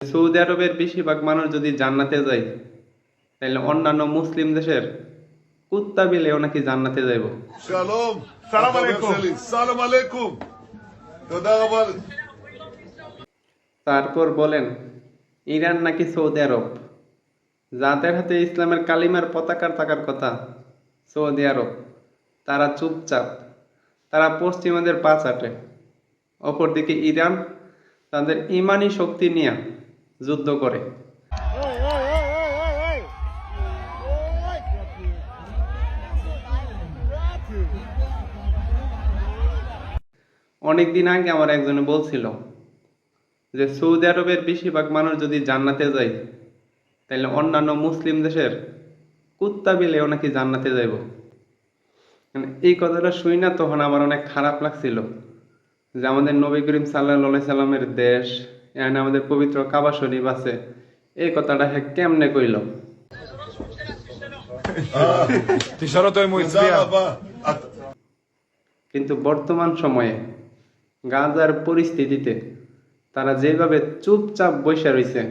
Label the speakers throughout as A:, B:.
A: Saudi আরবের বেশিরভাগ মানুষ যদি জান্নাতে যায় তাহলে অন্যান্য মুসলিম দেশের কুত্তা বিলেও নাকি জান্নাতে যাইব। তারপর বলেন ইরান নাকি সৌদি আরব? যাদের হাতে ইসলামের কালিমার পতাকার থাকার কথা সৌদি আরব। তারা চুপচাপ তারা পশ্চিমাদের পা চাটে। অপরদিকে ইরান তাদের ইমানি শক্তি নিয়ে যুদ্ধ করে। অনেকদিন আগে আমার একজনে বলছিল যে, সৌদি আরবের বেশিরভাগ মানুষ যদি জান্নাতে যায় তাহলে অন্যান্য মুসলিম দেশের কুত্তা বিলেও নাকি জান্নাতে যাইব। মানে এই কথাটা শুই না তখন আমার অনেক খারাপ লাগছিল যে, আমাদের নবী করিম সাল্লাহ সাল্লামের দেশ এখানে আমাদের পবিত্র কাবা শরীফ আছে। এই কথাটা কেমনে কইল? কিন্তু বর্তমান সময়ে গাজার পরিস্থিতিতে তারা যেভাবে চুপচাপ বৈশা রয়েছে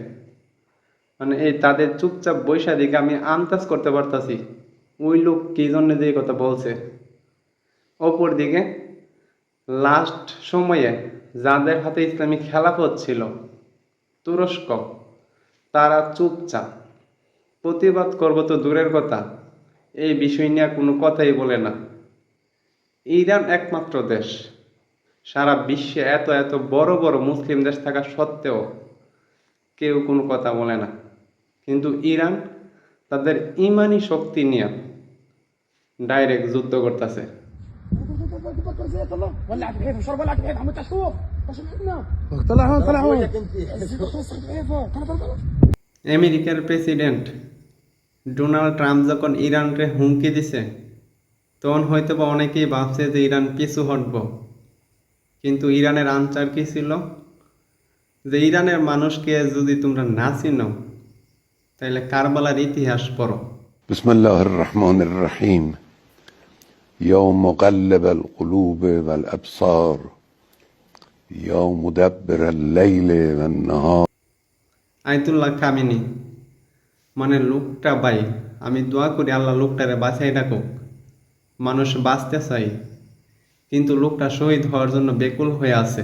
A: মানে এই তাদের চুপচাপ বৈশা দিকে আমি আন্দাজ করতে পারতাছি ওই লোক কি জন্য যে কথা বলছে। অপর দিকে লাস্ট সময়ে যাদের হাতে ইসলামী খেলাফত ছিল, তুরস্ক, তারা চুপচাপ। প্রতিবাদ করব তো দূরের কথা, এই বিষয় নিয়ে কোনো কথাই বলে না। ইরান একমাত্র দেশ। সারা বিশ্বে এত এত বড় বড় মুসলিম দেশ থাকা সত্ত্বেও কেউ কোনো কথা বলে না। কিন্তু ইরান তাদের ইমানি শক্তি নিয়ে ডাইরেক্ট যুদ্ধ করতেছে।
B: ولعت بحيفا شرب ولعت بحيفا عم تشوف طلع هون طلع هون طلع طلع طلع
A: আমেরিকার প্রেসিডেন্ট ডোনাল্ড ট্রাম্প যখন ইরানকে হুমকি দিছে তখন হয়তো বা অনেকেই ভাবছে যে ইরান পিছু হটব কিন্তু ইরানের আনসার কি ছিল যে ইরানের মানুষকে যদি তোমরা না চিনো তাহলে কারবালার ইতিহাস পড়ো
C: بسم الله الرحمن الرحيم يوم مقلب القلوب والابصار يوم مدبر الليل والنهار
A: আয়তুল্লাহ কামিনী মানে লোকটা ভাই আমি দোয়া করি আল্লাহ লোকটারে বাঁচাই রাখুক মানুষ বাঁচতে চাই কিন্তু লোকটা শহীদ হওয়ার জন্য বেকুল হয়ে আছে